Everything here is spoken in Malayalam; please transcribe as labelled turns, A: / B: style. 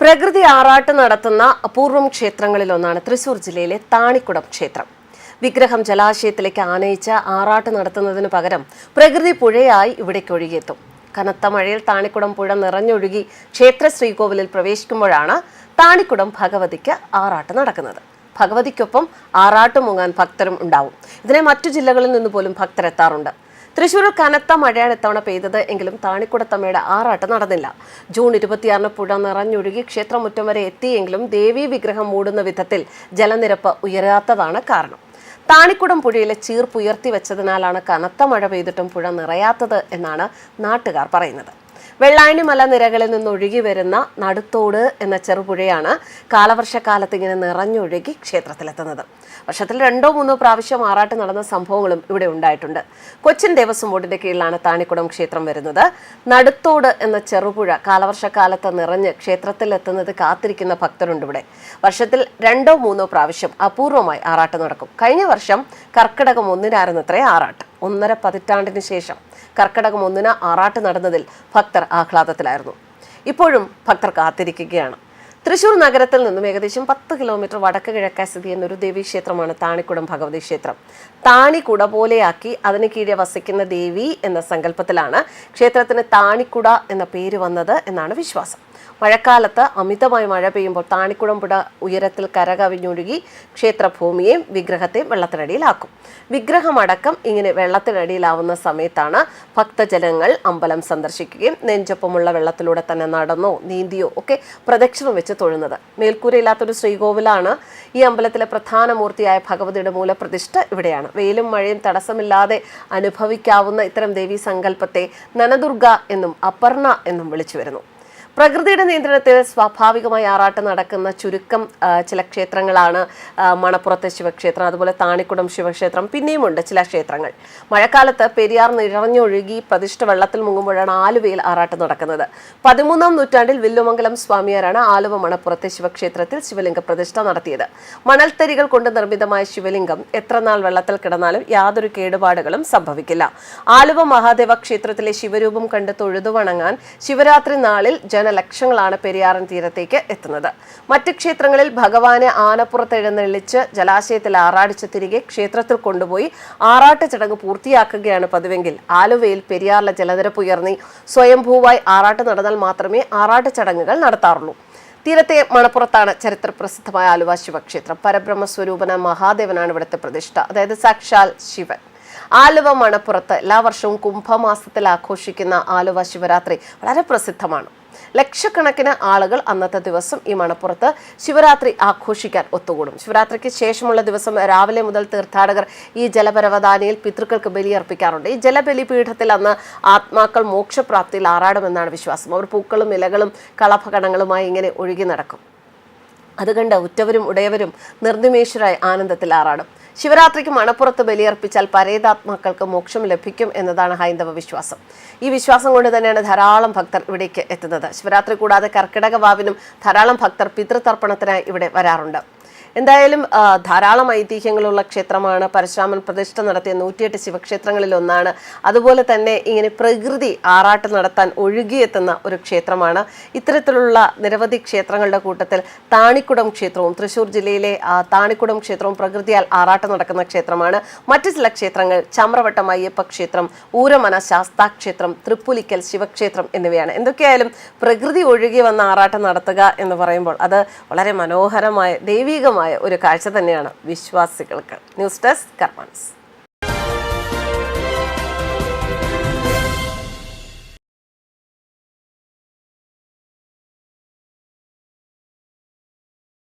A: പ്രകൃതി ആറാട്ട് നടത്തുന്ന അപൂർവം ക്ഷേത്രങ്ങളിൽ ഒന്നാണ് തൃശൂർ ജില്ലയിലെ താണിക്കുടം ക്ഷേത്രം. വിഗ്രഹം ജലാശയത്തിലേക്ക് ആനയിച്ച ആറാട്ട് നടത്തുന്നതിന് പകരം പ്രകൃതി പുഴയായി ഇവിടേക്ക് ഒഴുകിയെത്തും. കനത്ത മഴയിൽ താണിക്കുടം പുഴ നിറഞ്ഞൊഴുകി ക്ഷേത്ര ശ്രീകോവിലിൽ പ്രവേശിക്കുമ്പോഴാണ് താണിക്കുടം ഭഗവതിക്ക് ആറാട്ട് നടക്കുന്നത്. ഭഗവതിക്കൊപ്പം ആറാട്ട് മുങ്ങാൻ ഭക്തരും ഉണ്ടാവും. ഇതിനെ മറ്റു ജില്ലകളിൽ നിന്ന് പോലും ഭക്തരെത്താറുണ്ട്. തൃശ്ശൂരിൽ കനത്ത മഴയാണ് ഇത്തവണ പെയ്തത്. എങ്കിലും താണിക്കുടത്തമ്മയുടെ ആറാട്ട് നടന്നില്ല. ജൂൺ ഇരുപത്തിയാറിന് പുഴ നിറഞ്ഞൊഴുകി ക്ഷേത്രമുറ്റം വരെ എത്തിയെങ്കിലും ദേവീ വിഗ്രഹം മൂടുന്ന വിധത്തിൽ ജലനിരപ്പ് ഉയരാത്തതാണ് കാരണം. താണിക്കുടം പുഴയിലെ ചീർപ്പുയർത്തി വെച്ചതിനാലാണ് കനത്ത മഴ പെയ്തിട്ടും പുഴ നിറയാത്തത് എന്നാണ് നാട്ടുകാർ പറയുന്നത്. വെള്ളായണി മലനിരകളിൽ നിന്ന് ഒഴുകി വരുന്ന നടുത്തോട് എന്ന ചെറുപുഴയാണ് കാലവർഷക്കാലത്ത് ഇങ്ങനെ നിറഞ്ഞൊഴുകി ക്ഷേത്രത്തിലെത്തുന്നത്. വർഷത്തിൽ രണ്ടോ മൂന്നോ പ്രാവശ്യം ആറാട്ട് നടന്ന സംഭവങ്ങളും ഇവിടെ ഉണ്ടായിട്ടുണ്ട്. കൊച്ചിൻ ദേവസ്വം ബോർഡിന്റെ കീഴിലാണ് താണിക്കുടം ക്ഷേത്രം വരുന്നത്. നടുത്തോട് എന്ന ചെറുപുഴ കാലവർഷക്കാലത്ത് നിറഞ്ഞ് ക്ഷേത്രത്തിലെത്തുന്നത് കാത്തിരിക്കുന്ന ഭക്തരുണ്ട് ഇവിടെ. വർഷത്തിൽ രണ്ടോ മൂന്നോ പ്രാവശ്യം അപൂർവമായി ആറാട്ട് നടക്കും. കഴിഞ്ഞ വർഷം കർക്കിടകം ഒന്നിനായിരുന്നത്രേ ആറാട്ട്. ഒന്നര പതിറ്റാണ്ടിന് ശേഷം കർക്കിടകം ഒന്നിന് ആറാട്ട് നടന്നതിൽ ഭക്തർ ആഹ്ലാദത്തിലായിരുന്നു. ഇപ്പോഴും ഭക്തർ കാത്തിരിക്കുകയാണ്. തൃശൂർ നഗരത്തിൽ നിന്നും ഏകദേശം പത്ത് കിലോമീറ്റർ വടക്ക് കിഴക്കായി സ്ഥിതി ഒരു ദേവീക്ഷേത്രമാണ് താണിക്കുടം ഭഗവതി ക്ഷേത്രം താണിക്കുട പോലെയാക്കി അതിന് കീഴെ വസിക്കുന്ന ദേവി എന്ന സങ്കല്പത്തിലാണ് ക്ഷേത്രത്തിന് താണിക്കുട എന്ന പേര് വന്നത് എന്നാണ് വിശ്വാസം. മഴക്കാലത്ത് അമിതമായി മഴ പെയ്യുമ്പോൾ താണിക്കുടം പുട ഉയരത്തിൽ കരകവിഞ്ഞൊഴുകി ക്ഷേത്രഭൂമിയെയും വിഗ്രഹത്തെയും വെള്ളത്തിനടിയിലാക്കും. വിഗ്രഹമടക്കം ഇങ്ങനെ വെള്ളത്തിനടിയിലാവുന്ന സമയത്താണ് ഭക്തജനങ്ങൾ അമ്പലം സന്ദർശിക്കുകയും നെഞ്ചൊപ്പമുള്ള വെള്ളത്തിലൂടെ തന്നെ നടന്നോ നീന്തിയോ ഒക്കെ പ്രദക്ഷിണം വെച്ച് തൊഴുന്നത്. മേൽക്കൂരയില്ലാത്തൊരു ശ്രീകോവിലാണ് ഈ അമ്പലത്തിലെ പ്രധാന മൂർത്തിയായ ഭഗവതിയുടെ മൂലപ്രതിഷ്ഠ ഇവിടെയാണ്. വെയിലും മഴയും തടസ്സമില്ലാതെ അനുഭവിക്കാവുന്ന ഇത്തരം ദേവീ സങ്കല്പത്തെ നനദുർഗ എന്നും അപർണ എന്നും വിളിച്ചു വരുന്നു. പ്രകൃതിയുടെ നിയന്ത്രണത്തിൽ സ്വാഭാവികമായി ആറാട്ട് നടക്കുന്ന ചുരുക്കം ചില ക്ഷേത്രങ്ങളാണ് മണപ്പുറത്തെ ശിവക്ഷേത്രം അതുപോലെ താണിക്കുടം ശിവക്ഷേത്രം പിന്നെയുമുണ്ട് ചില ക്ഷേത്രങ്ങൾ. മഴക്കാലത്ത് പെരിയാർ നിറഞ്ഞൊഴുകി പ്രതിഷ്ഠ വെള്ളത്തിൽ മുങ്ങുമ്പോഴാണ് ആലുവയിൽ ആറാട്ട് നടക്കുന്നത്. പതിമൂന്നാം നൂറ്റാണ്ടിൽ വില്ലുമംഗലം സ്വാമിയാരാണ് ആലുവ മണപ്പുറത്തെ ശിവക്ഷേത്രത്തിൽ ശിവലിംഗ പ്രതിഷ്ഠ നടത്തിയത്. മണൽത്തരികൾ കൊണ്ട് നിർമ്മിതമായ ശിവലിംഗം എത്ര നാൾ വെള്ളത്തിൽ കിടന്നാലും യാതൊരു കേടുപാടുകളും സംഭവിക്കില്ല. ആലുവ മഹാദേവ ക്ഷേത്രത്തിലെ ശിവരൂപം കണ്ട് തൊഴുതു വണങ്ങാൻ ശിവരാത്രി നാളിൽ ജനലക്ഷങ്ങളാണ് പെരിയാറൻ തീരത്തേക്ക് എത്തുന്നത്. മറ്റ് ക്ഷേത്രങ്ങളിൽ ഭഗവാനെ ആനപ്പുറത്ത് എഴുന്നള്ളിച്ച് ജലാശയത്തിൽ ആറാടിച്ച് തിരികെ ക്ഷേത്രത്തിൽ കൊണ്ടുപോയി ആറാട്ട് ചടങ്ങ് പൂർത്തിയാക്കുകയാണ് പതിവെങ്കിൽ. ആലുവയിൽ പെരിയാറിലെ ജലനിരപ്പ് ഉയർന്നി സ്വയംഭൂവായി ആറാട്ട് നടന്നാൽ മാത്രമേ ആറാട്ട് ചടങ്ങുകൾ നടത്താറുള്ളൂ. തീരത്തെ മണപ്പുറത്താണ് ചരിത്ര പ്രസിദ്ധമായ ആലുവ ശിവക്ഷേത്രം. പരബ്രഹ്മ സ്വരൂപന മഹാദേവനാണ് ഇവിടുത്തെ പ്രതിഷ്ഠ. അതായത് സാക്ഷാൽ ശിവൻ. ആലുവ മണപ്പുറത്ത് എല്ലാ വർഷവും കുംഭമാസത്തിൽ ആഘോഷിക്കുന്ന ആലുവ ശിവരാത്രി വളരെ പ്രസിദ്ധമാണ്. ലക്ഷക്കണക്കിന് ആളുകൾ അന്നത്തെ ദിവസം ഈ മണപ്പുറത്ത് ശിവരാത്രി ആഘോഷിക്കാൻ ഒത്തുകൂടും. ശിവരാത്രിക്ക് ശേഷമുള്ള ദിവസം രാവിലെ മുതൽ തീർത്ഥാടകർ ഈ ജലപരവതാനിയിൽ പിതൃക്കൾക്ക് ബലിയർപ്പിക്കാറുണ്ട്. ഈ ജലബലി പീഠത്തിൽ അന്ന് ആത്മാക്കൾ മോക്ഷപ്രാപ്തിയിൽ ആറാടുമെന്നാണ് വിശ്വാസം. അവർ പൂക്കളും ഇലകളും കളഭകണങ്ങളുമായി ഇങ്ങനെ ഒഴുകി നടക്കും. അതുകണ്ട് ഉറ്റവരും ഉടയവരും നിർനിമേഷരായി ആനന്ദത്തിൽ ആറാടും. ശിവരാത്രിക്ക് മണപ്പുറത്ത് ബലിയർപ്പിച്ചാൽ പരേതാത്മാക്കൾക്ക് മോക്ഷം ലഭിക്കും എന്നതാണ് ഹൈന്ദവ വിശ്വാസം. ഈ വിശ്വാസം കൊണ്ട് തന്നെയാണ് ധാരാളം ഭക്തർ ഇവിടേക്ക് എത്തുന്നത്. ശിവരാത്രി കൂടാതെ കർക്കിടക വാവിനും ധാരാളം ഭക്തർ പിതൃതർപ്പണത്തിനായി ഇവിടെ വരാറുണ്ട്. എന്തായാലും ധാരാളം ഐതിഹ്യങ്ങളുള്ള ക്ഷേത്രമാണ് പരശുരാമൻ പ്രതിഷ്ഠ നടത്തിയ നൂറ്റിയെട്ട് ശിവക്ഷേത്രങ്ങളിൽ ഒന്നാണ്. അതുപോലെ തന്നെ ഇങ്ങനെ പ്രകൃതി ആറാട്ട് നടത്താൻ ഒഴുകിയെത്തുന്ന ഒരു ക്ഷേത്രമാണ്. ഇത്തരത്തിലുള്ള നിരവധി ക്ഷേത്രങ്ങളുടെ കൂട്ടത്തിൽ താണിക്കുടം ക്ഷേത്രവും തൃശ്ശൂർ ജില്ലയിലെ താണിക്കുടം ക്ഷേത്രവും പ്രകൃതിയാൽ ആറാട്ട് നടക്കുന്ന ക്ഷേത്രമാണ്. മറ്റു ചില ക്ഷേത്രങ്ങൾ ചമ്രവട്ടം അയ്യപ്പ ക്ഷേത്രം ഊരമന ശാസ്താ ക്ഷേത്രം തൃപ്പുലിക്കൽ ശിവക്ഷേത്രം എന്നിവയാണ്. എന്തൊക്കെയായാലും പ്രകൃതി ഒഴുകി വന്ന ആറാട്ടം നടത്തുക എന്ന് പറയുമ്പോൾ അത് വളരെ മനോഹരമായ ദൈവികമായ ഒരു കാഴ്ച തന്നെയാണ് വിശ്വാസികൾക്ക്. News desk കർമാൻസ്